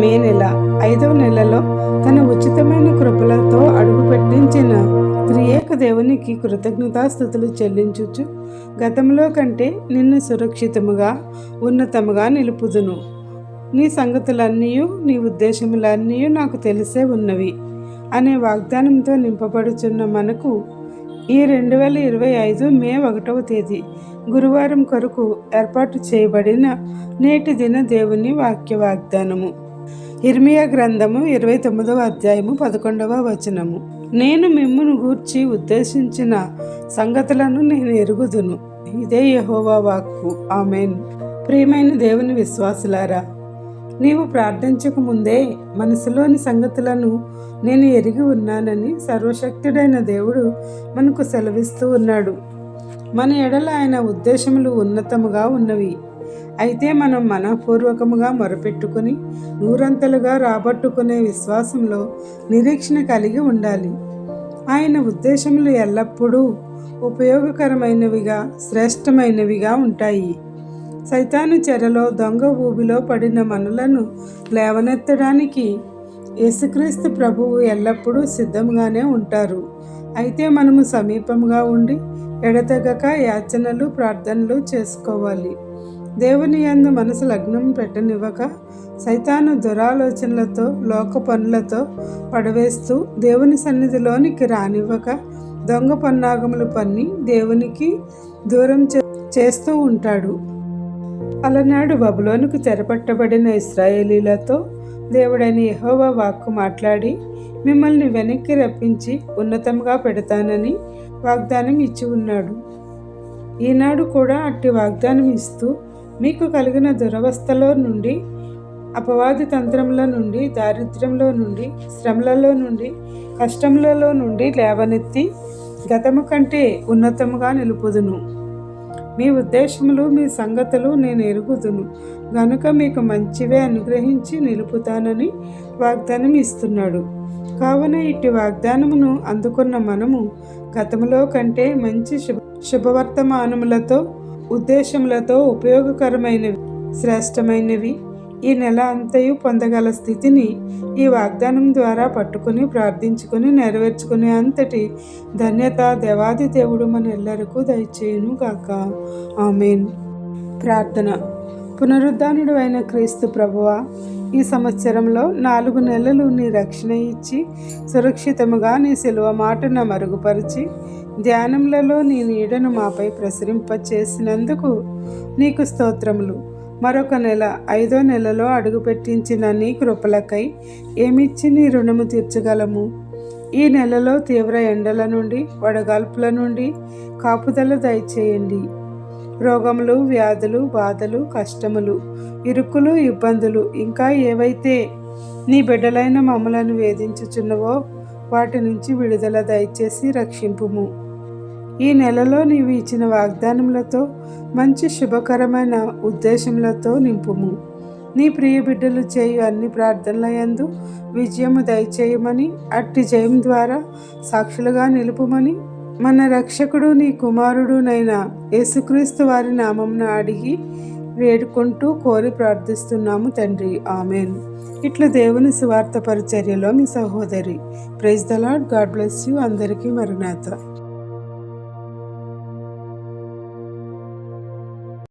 మే నెల ఐదవ నెలలో తన ఉచితమైన కృపలతో అడుగు పెట్టించిన త్రియేక దేవునికి కృతజ్ఞతాస్థుతులు చెల్లించుచు గతంలో కంటే నిన్ను సురక్షితముగా ఉన్నతముగా నిలుపుదును. నీ సంగతులన్నీ నీ ఉద్దేశములన్నీ నాకు తెలిసే ఉన్నవి అనే వాగ్దానంతో నింపబడుచున్న మనకు ఈ రెండు వేల ఇరవై ఐదు మే ఒకటవ తేదీ గురువారం కొరకు ఏర్పాటు చేయబడిన నేటి దిన దేవుని వాక్య వాగ్దానము ఇర్మియా గ్రంథము ఇరవై తొమ్మిదవ అధ్యాయము పదకొండవ వచనము. నేను మిమ్మును గూర్చి ఉద్దేశించిన సంగతులను నేను ఎరుగుదును. ఇదే యహోవా వాక్కు. ఆమెన్. ప్రియమైన దేవుని విశ్వాసులారా నీవు ప్రార్థించక ముందే మనసులోని సంగతులను నేను ఎరిగి ఉన్నానని సర్వశక్తుడైన దేవుడు మనకు సెలవిస్తూ ఉన్నాడు. మన ఎడల ఆయన ఉద్దేశములు ఉన్నతముగా ఉన్నవి. అయితే మనం మనపూర్వకముగా మొరపెట్టుకుని నూరంతలుగా రాబట్టుకునే విశ్వాసంలో నిరీక్షణ కలిగి ఉండాలి. ఆయన ఉద్దేశములు ఎల్లప్పుడూ ఉపయోగకరమైనవిగా శ్రేష్టమైనవిగా ఉంటాయి. సైతాను చెరలో దొంగ ఊబిలో పడిన మనులను లేవనెత్తడానికి యేసుక్రీస్తు ప్రభువు ఎల్లప్పుడూ సిద్ధంగానే ఉంటారు. అయితే మనము సమీపంగా ఉండి ఎడతెగక యాచనలు ప్రార్థనలు చేసుకోవాలి. దేవుని యందు మనసు లగ్నం పెట్టనివ్వక సైతాను దురాలోచనలతో లోక పనులతో పడవేస్తూ దేవుని సన్నిధిలోనికి రానివ్వక దొంగ పన్నాగములు పన్ని దేవునికి దూరం చేస్తూ ఉంటాడు. అలనాడు బబులోనికి తెరపట్టబడిన ఇస్రాయేలీలతో దేవుడైన యహోవా వాక్కు మాట్లాడి మిమ్మల్ని వెనక్కి రప్పించి ఉన్నతంగా పెడతానని వాగ్దానం ఇచ్చి ఉన్నాడు. ఈనాడు కూడా అట్టి వాగ్దానం ఇస్తూ మీకు కలిగిన దురవస్థలో నుండి అపవాది తంత్రంలో నుండి దారిద్ర్యంలో నుండి శ్రమలలో నుండి కష్టములలో నుండి లేవనెత్తి గతము కంటే ఉన్నతముగా నిలుపుదును. మీ ఉద్దేశములు మీ సంగతులు నేను ఎరుగుదును. గనుక మీకు మంచివే అనుగ్రహించి నిలుపుతానని వాగ్దానం ఇస్తున్నాడు. కావున ఇట్టి వాగ్దానమును అందుకున్న మనము గతములో కంటే మంచి శుభ శుభవర్తమానములతో ఉద్దేశములతో ఉపయోగకరమైనవి శ్రేష్టమైనవి. ఈ నెల అంతయు పొందగల స్థితిని ఈ వాగ్దానం ద్వారా పట్టుకుని ప్రార్థించుకుని నెరవేర్చుకునే అంతటి ధన్యత దేవాది దేవుడు మన ఎల్లరికూ దయచేయును గాక. ఆమెన్. ప్రార్థన. పునరుద్ధానుడు అయిన క్రీస్తు ప్రభువ ఈ సంవత్సరంలో నాలుగు నెలలు నీ రక్షణ ఇచ్చి సురక్షితముగా నీ సెలవు మాటను మరుగుపరిచి ధ్యానములలో నీ నీడను మాపై ప్రసరింపచేసినందుకు నీకు స్తోత్రములు. మరొక నెల ఐదో నెలలో అడుగుపెట్టించిన నీ కృపలకై ఏమిచ్చి నీ రుణము తీర్చగలము? ఈ నెలలో తీవ్ర ఎండల నుండి వడగాల్పుల నుండి కాపుదల దయచేయండి. రోగములు వ్యాధులు బాధలు కష్టములు ఇరుకులు ఇబ్బందులు ఇంకా ఏవైతే నీ బిడ్డలైన మమ్మలను వేధించుచున్నవో వాటి నుంచి విడుదల దయచేసి రక్షింపుము. ఈ నెలలో నీవు ఇచ్చిన వాగ్దానములతో మంచి శుభకరమైన ఉద్దేశములతో నింపుము. నీ ప్రియ బిడ్డలు చేయు అన్ని ప్రార్థనల యందు విజయము దయచేయమని అట్టి జయం ద్వారా సాక్షులుగా నిలుపుమని మన రక్షకుడు నీ కుమారుడునైన యేసుక్రీస్తు వారి నామంను అడిగి వేడుకుంటూ కోరి ప్రార్థిస్తున్నాము తండ్రి. ఆమెన్. ఇట్లా దేవుని సువార్త పరిచర్యలో మీ సహోదరి. Praise the lord god bless you. అందరికీ మరునాథ.